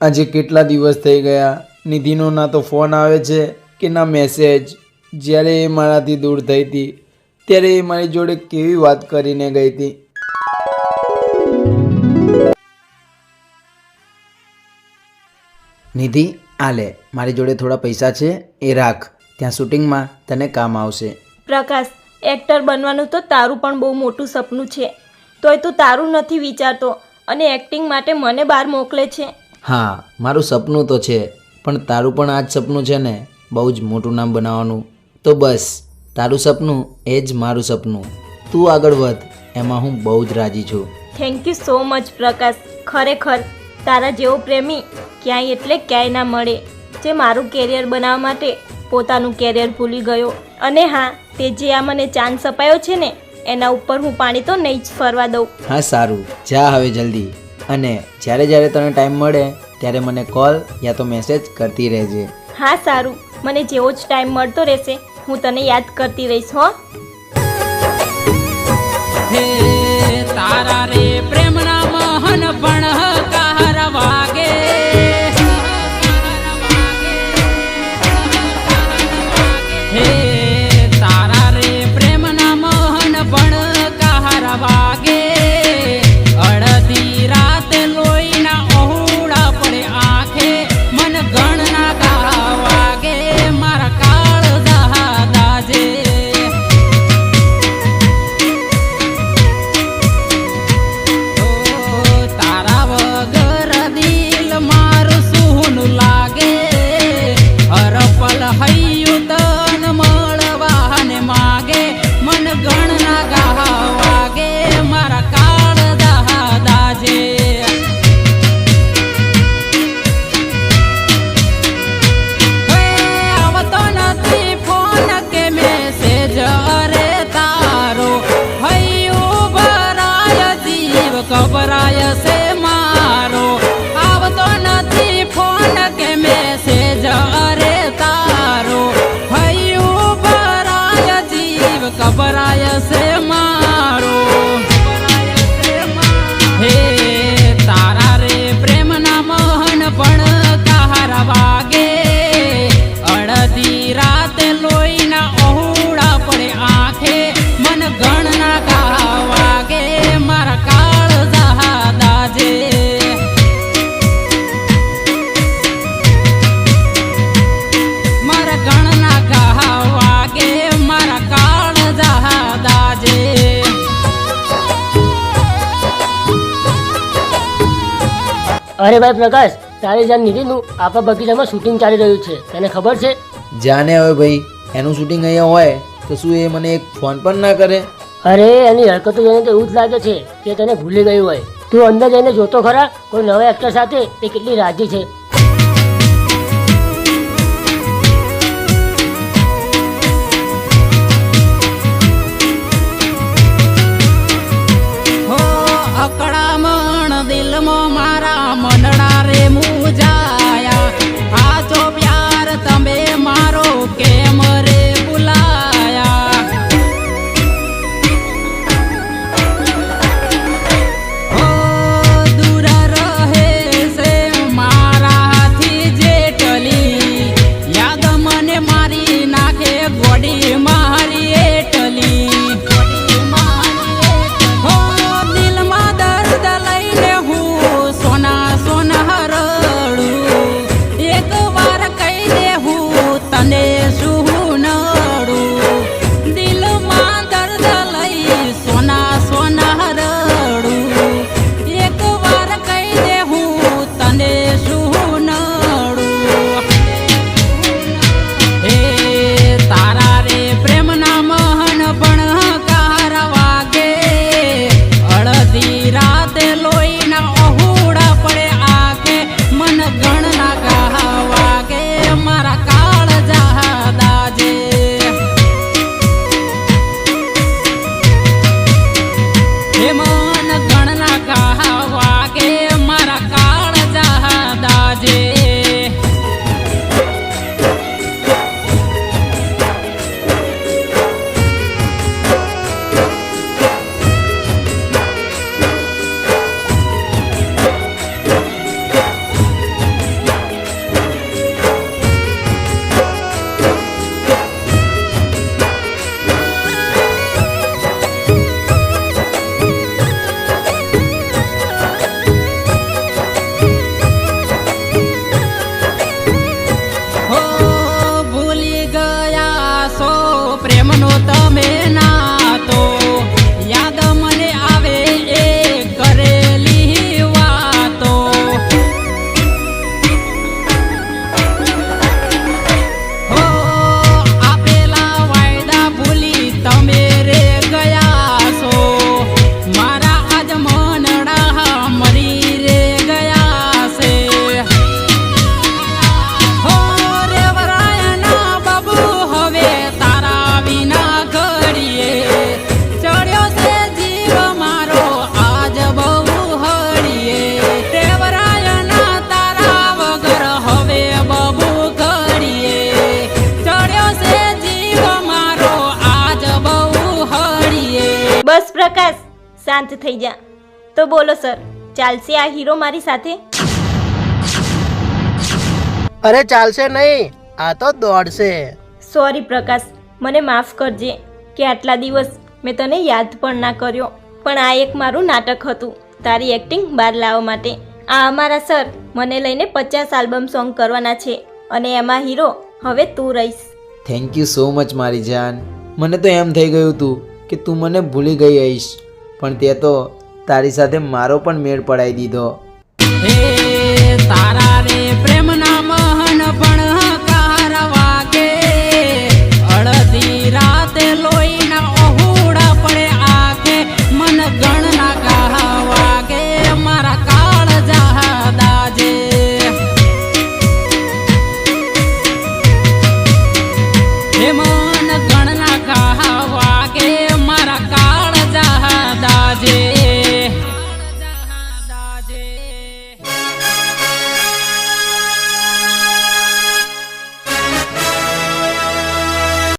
આજે કેટલા દિવસ થઈ ગયા? નિધિનો ના તો ફોન આવે છે કે ના મેસેજ? જ્યારે એ મારાથી દૂર થઈ હતી ત્યારે એ મારી જોડે કેવી વાત કરીને ગઈ હતી? નિધિ આ લે. મારી જોડે થોડા પૈસા છે એ રાખ. ત્યાં શૂટિંગમાં તને કામ આવશે. પ્રકાશ એક્ટર બનવાનું તો તારું પણ બહુ મોટું સપનું છે. તોય તું તારું નથી વિચારતો અને એક્ટિંગ માટે મને બહાર મોકલે છે. હા મારું સપનું તો છે પણ તારું પણ આ જ સપનું છે ને? બહુ જ મોટું નામ બનાવવાનું. તો બસ તારું સપનું એ જ મારું સપનું. તું આગળ વધ એમાં હું બહુ જ રાજી છું. Thank you so much Prakash. ખરેખર તારા જેવો પ્રેમી ક્યાંય એટલે ક્યાંય ના મળે. જે મારું કેરિયર બનાવવા માટે પોતાનું કેરિયર ભૂલી ગયો. અને હા તે જે આ મને ચાન્સ અપાયો છે ને એના ઉપર હું પાણી તો નહીં જ ફરવા દઉં. હા સારું. જા હવે જલ્દી. અને જ્યારે જ્યારે તને ટાઈમ મળે ત્યારે મને કોલ યા તો મેસેજ કરતી રહેજે. હા સારું. મને જેવો જ ટાઈમ મળતો રહેશે હું તને યાદ કરતી રહીશ હો. તારા રે પ્રેમના મહન અરે ભાઈ પ્રકાશ તારી જાન નિધિનું આપણા બગીચામાં શૂટિંગ ચાલી રહ્યું છે. તને ખબર છે? જાને હવે ભાઈ એનું શૂટિંગ અહીંયા હોય તો શું એ મને એક ફોન પણ ના કરે? અરે એની હરકતો જોઈને તો એવું જ લાગે છે કે તને ભૂલી ગયું હોય. તું અંદર જઈને જોતો ખરા કોઈ નવા એક્ટર સાથે તે કેટલી રાજી છે. શાંત થઈ જા. તો બોલો સર ચાલશે આ હીરો મારી સાથે? અરે ચાલશે નહીં. આ તો દોડશે. સોરી પ્રકાશ. મને માફ કરજે. કે આટલા દિવસ મેં તને યાદ પણ ના કર્યો. પણ આ એક મારું નાટક હતું. તારી એક્ટિંગ બહાર લાવવા માટે. આ અમારા સર મને લઈને પચાસ આલ્બમ સોંગ કરવાના છે. અને એમાં હીરો હવે તું રહીશ. થેન્ક યુ સો મચ મારી જાન. મને તો એમ થઈ ગયું હતું કે તું મને ભૂલી ગઈ હઈશ પણ તે તો તારી સાથે મારો પણ મેળ પડાવી દીધો.